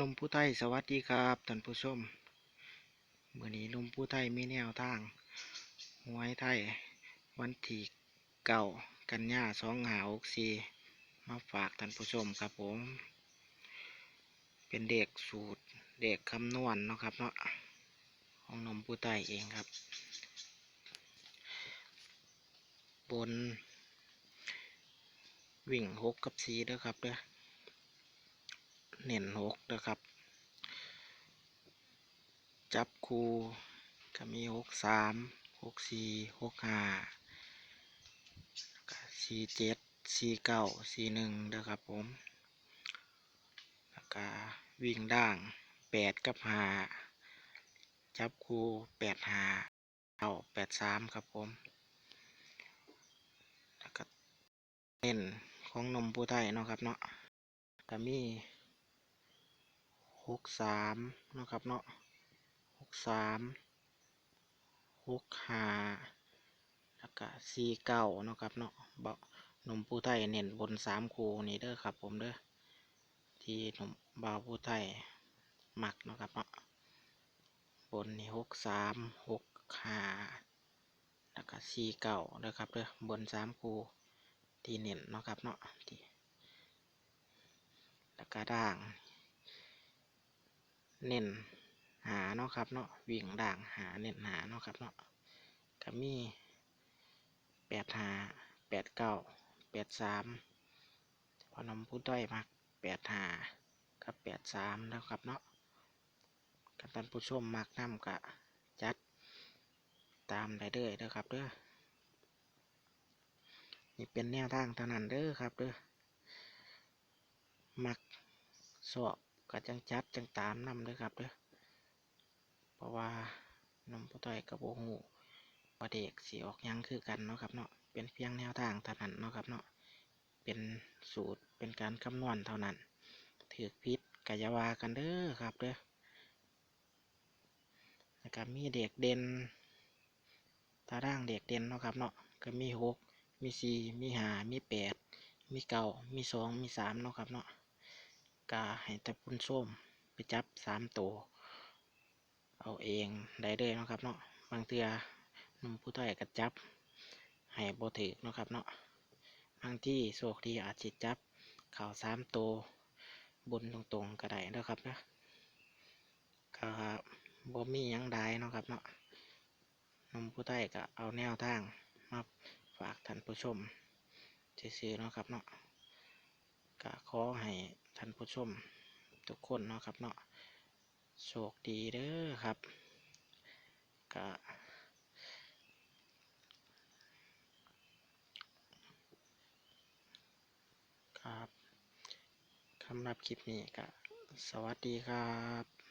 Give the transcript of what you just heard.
นมผู้ไทยสวัสดีครับท่านผู้ชมเมื่อนี้นมผู้ไทยมีแนวทางหวยไทย วันที่เก้ากันยาสองหาหกสี่มาฝากท่านผู้ชมครับผม เป็นเด็กสูตรเด็กคำนวณเนาะครับเนาะของนมผู้ไทยเองครับ บน วิ่งหกกับสีเด้อครับเด้อ เน้นหกนะครับ จับคูก็มีหกสามหกสี่หกห้าสี่เจ็ดสี่เก้าสี่หนึ่งนะครับผมแล้วก็วิ่งด่างแปดกับห้าจับคูแปดห้าเก้าแปดสามครับผมแล้วก็เน้นของนมผู้ไทยเนาะครับเนาะก็มี หกสามเนาะครับเนาะหกสามหกห้าแล้วก็สี่เก้าเนาะครับเนาะเบานุ่มผู้ไทยเน้นบนสามคูนี่เด้อครับผมเด้อที่หนุ่มบ่าวผู้ไทยหมักเนาะครับเนาะบนนี่หกสามหกห้าแล้วก็สี่เก้าเด้อครับเด้อบนสามคูที่เน้นเนาะครับเนาะที่แล้วก็ด่าง เน้นหาเนาะครับเนาะวิ่งด่างหาเน้นหาเนาะครับเนาะก็มีแปดหาแปดเก้าแปดสามพอนำผู้ด้อยมักแปดหากับแปดสามนะครับเนาะกับท่านผู้ชมมักน้ำกะจัดตามได้เด้อเด้อครับเด้อนี่เป็นแนวทางเท่านั้นเด้อครับเด้อมักสอบ ก็จังจัดจังตามนำเด้อครับเด้อเพราะว่านมผู้ต่อยกับโบหูว่าเด็กสีออกยังคือกันเนาะครับเนาะเป็นเพียงแนวทางเท่านั้นเนาะครับเนาะเป็นสูตรเป็นการคำนวณเท่านั้นถือพิษกายาวากันเด้อครับเด้อแล้วก็มีเด็กเด่นตาร่างเด็กเด่นเนาะครับเนาะก็มีหกมีสี่มีห้ามีแปดมีเก้ามีสองมีสามเนาะครับเนาะ กาให้ตะพุ่นส้มไปจับสามตัว เอาเองได้เลยนะครับเนาะบางเตือนุ่มผู้ต้อยก็จับให้โบถือนะครับเนาะบางที่โชคดีอาจจะจับเข่าสามตัวบนตรงๆก็ได้เนะครับนะก็บ่มียังได้นะครับเนาะนุ่มผู้ต้อยก็เอาแนวทางมาฝากท่านผู้ชมซื้อๆนะครับเนาะก็ขอให้ ท่านผู้ชมทุกคนเนาะครับเนาะโชคดีเด้อครับก็ครับสำหรับคลิปนี้ก็สวัสดีครับ